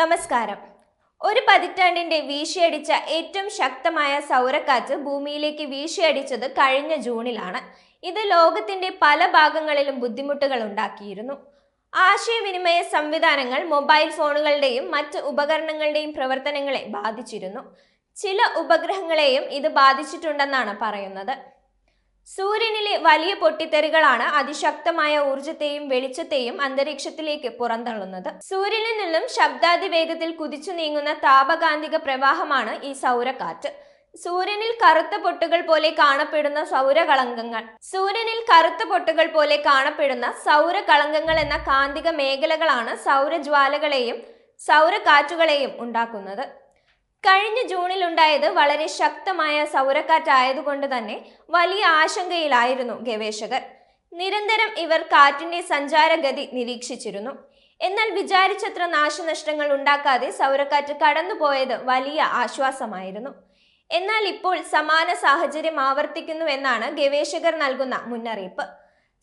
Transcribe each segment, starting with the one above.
നമസ്കാരം. ഒരു പതിറ്റാണ്ടിന്റെ വീശിയടിച്ച ഏറ്റവും ശക്തമായ സൗരക്കാറ്റ് ഭൂമിയിലേക്ക് വീശിയടിച്ചത് കഴിഞ്ഞ ജൂണിലാണ്. ഇത് ലോകത്തിന്റെ പല ഭാഗങ്ങളിലും ബുദ്ധിമുട്ടുകൾ ഉണ്ടാക്കിയിരുന്നു. ആശയവിനിമയ സംവിധാനങ്ങൾ മൊബൈൽ ഫോണുകളുടെയും മറ്റ് ഉപകരണങ്ങളുടെയും പ്രവർത്തനങ്ങളെ ബാധിച്ചിരുന്നു. ചില ഉപഗ്രഹങ്ങളെയും ഇത് ബാധിച്ചിട്ടുണ്ടെന്നാണ് പറയുന്നത്. സൂര്യനിലെ വലിയ പൊട്ടിത്തെറികളാണ് അതിശക്തമായ ഊർജത്തെയും വെളിച്ചത്തെയും അന്തരീക്ഷത്തിലേക്ക് പുറന്തള്ളുന്നത്. സൂര്യനിൽ നിന്നും ശബ്ദാതിവേഗത്തിൽ കുതിച്ചു നീങ്ങുന്ന താപകാന്തിക പ്രവാഹമാണ് ഈ സൗരക്കാറ്റ് സൂര്യനിൽ കറുത്ത പൊട്ടുകൾ പോലെ കാണപ്പെടുന്ന സൗരകളങ്കങ്ങൾ സൂര്യനിൽ കറുത്ത പൊട്ടുകൾ പോലെ കാണപ്പെടുന്ന സൗരകളങ്കങ്ങൾ എന്ന കാന്തിക മേഖലകളാണ് സൗരജ്വാലകളെയും സൗരക്കാറ്റുകളെയും ഉണ്ടാക്കുന്നത്. കഴിഞ്ഞ ജൂണിൽ ഉണ്ടായത് വളരെ ശക്തമായ സൗരക്കാറ്റായതുകൊണ്ട് തന്നെ വലിയ ആശങ്കയിലായിരുന്നു ഗവേഷകർ. നിരന്തരം ഇവർ കാറ്റിന്റെ സഞ്ചാരഗതി നിരീക്ഷിച്ചിരുന്നു. എന്നാൽ വിചാരിച്ചത്ര നാശനഷ്ടങ്ങൾ ഉണ്ടാക്കാതെ സൗരക്കാറ്റ് കടന്നുപോയത് വലിയ ആശ്വാസമായിരുന്നു. എന്നാൽ ഇപ്പോൾ സമാന സാഹചര്യം ആവർത്തിക്കുന്നുവെന്നാണ് ഗവേഷകർ നൽകുന്ന മുന്നറിയിപ്പ്.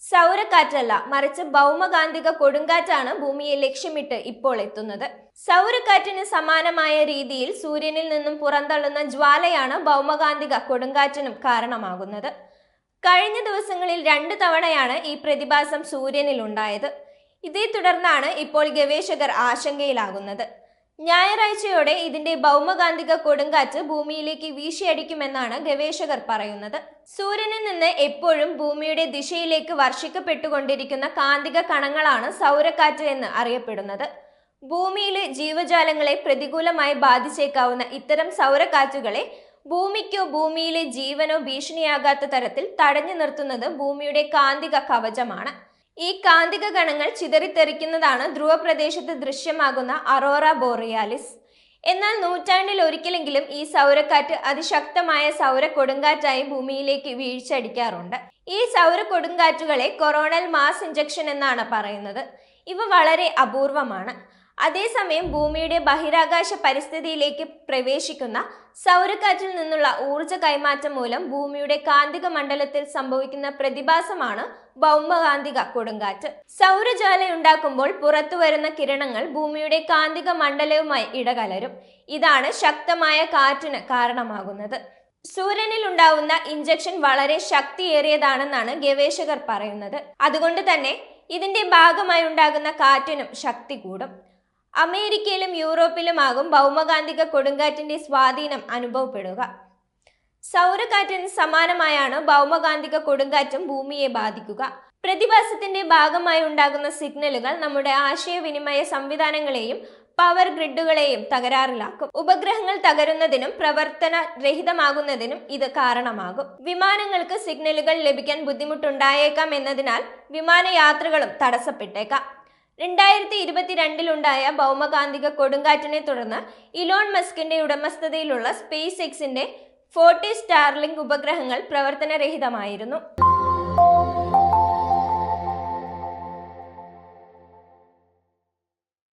സൗരക്കാറ്റല്ല മറിച്ച് ഭൗമകാന്തിക കൊടുങ്കാറ്റാണ് ഭൂമിയെ ലക്ഷ്യമിട്ട് ഇപ്പോൾ എത്തുന്നത്. സൗരക്കാറ്റിന് സമാനമായ രീതിയിൽ സൂര്യനിൽ നിന്നും പുറന്തള്ളുന്ന ജ്വാലയാണ് ഭൗമകാന്തിക കൊടുങ്കാറ്റിനും കാരണമാകുന്നത്. കഴിഞ്ഞ ദിവസങ്ങളിൽ രണ്ട് തവണയാണ് ഈ പ്രതിഭാസം സൂര്യനിൽ ഉണ്ടായത്. ഇതേ തുടർന്നാണ് ഇപ്പോൾ ഗവേഷകർ ആശങ്കയിലാകുന്നത്. ഞായറാഴ്ചയോടെ ഇതിന്റെ ഭൗമകാന്തിക കൊടുങ്കാറ്റ് ഭൂമിയിലേക്ക് വീശിയടിക്കുമെന്നാണ് ഗവേഷകർ പറയുന്നത്. സൂര്യനിൽ നിന്ന് എപ്പോഴും ഭൂമിയുടെ ദിശയിലേക്ക് വർഷിക്കപ്പെട്ടുകൊണ്ടിരിക്കുന്ന കാന്തിക കണങ്ങളാണ് സൗരക്കാറ്റ് എന്ന് അറിയപ്പെടുന്നത്. ഭൂമിയിലെ ജീവജാലങ്ങളെ പ്രതികൂലമായി ബാധിച്ചേക്കാവുന്ന ഇത്തരം സൗരക്കാറ്റുകളെ ഭൂമിക്കോ ഭൂമിയിലെ ജീവനോ ഭീഷണിയാകാത്ത തരത്തിൽ തടഞ്ഞു നിർത്തുന്നത് ഭൂമിയുടെ കാന്തിക കവചമാണ്. ഈ കാന്തിക കണങ്ങൾ ചിതറിത്തെറിക്കുന്നതാണ് ധ്രുവപ്രദേശത്ത് ദൃശ്യമാകുന്ന അറോറ ബോറിയാലിസ്. എന്നാൽ നൂറ്റാണ്ടിൽ ഒരിക്കലെങ്കിലും ഈ സൗരക്കാറ്റ് അതിശക്തമായ സൗര കൊടുങ്കാറ്റായി ഭൂമിയിലേക്ക് വീഴ്ചയടിക്കാറുണ്ട്. ഈ സൗര കൊടുങ്കാറ്റുകളെ കൊറോണൽ മാസ് ഇഞ്ചക്ഷൻ എന്നാണ് പറയുന്നത്. ഇവ വളരെ അപൂർവമാണ്. അതേസമയം ഭൂമിയുടെ ബഹിരാകാശ പരിസ്ഥിതിയിലേക്ക് പ്രവേശിക്കുന്ന സൗരക്കാറ്റിൽ നിന്നുള്ള ഊർജ കൈമാറ്റം മൂലം ഭൂമിയുടെ കാന്തിക മണ്ഡലത്തിൽ സംഭവിക്കുന്ന പ്രതിഭാസമാണ് ഭൗമകാന്തിക കൊടുങ്കാറ്റ്. സൗരജ്വാല ഉണ്ടാക്കുമ്പോൾ പുറത്തു വരുന്ന കിരണങ്ങൾ ഭൂമിയുടെ കാന്തിക മണ്ഡലവുമായി ഇടകലരും. ഇതാണ് ശക്തമായ കാറ്റിന് കാരണമാകുന്നത്. സൂര്യനിൽ ഉണ്ടാവുന്ന ഇഞ്ചക്ഷൻ വളരെ ശക്തിയേറിയതാണെന്നാണ് ഗവേഷകർ പറയുന്നത്. അതുകൊണ്ട് തന്നെ ഇതിന്റെ ഭാഗമായി ഉണ്ടാകുന്ന കാറ്റിനും ശക്തി കൂടും. അമേരിക്കയിലും യൂറോപ്പിലുമാകും ഭൗമകാന്തിക കൊടുങ്കാറ്റിന്റെ സ്വാധീനം അനുഭവപ്പെടുക. സൗരക്കാറ്റിന് സമാനമായാണ് ഭൗമകാന്തിക കൊടുങ്കാറ്റും ഭൂമിയെ ബാധിക്കുക. പ്രതിഭാസത്തിന്റെ ഭാഗമായി ഉണ്ടാകുന്ന സിഗ്നലുകൾ നമ്മുടെ ആശയവിനിമയ സംവിധാനങ്ങളെയും പവർ ഗ്രിഡുകളെയും തകരാറിലാക്കും. ഉപഗ്രഹങ്ങൾ തകരുന്നതിനും പ്രവർത്തന രഹിതമാകുന്നതിനും ഇത് കാരണമാകും. വിമാനങ്ങൾക്ക് സിഗ്നലുകൾ ലഭിക്കാൻ ബുദ്ധിമുട്ടുണ്ടായേക്കാം എന്നതിനാൽ വിമാനയാത്രകളും തടസ്സപ്പെട്ടേക്കാം. രണ്ടായിരത്തി ഇരുപത്തിരണ്ടിലുണ്ടായ ഭൗമകാന്തിക കൊടുങ്കാറ്റിനെ തുടർന്ന് ഇലോൺ മസ്കിന്റെ ഉടമസ്ഥതയിലുള്ള സ്പേസ് എക്സിന്റെ ഫോർട്ടി സ്റ്റാർലിങ്ക് ഉപഗ്രഹങ്ങൾ പ്രവർത്തനരഹിതമായിരുന്നു.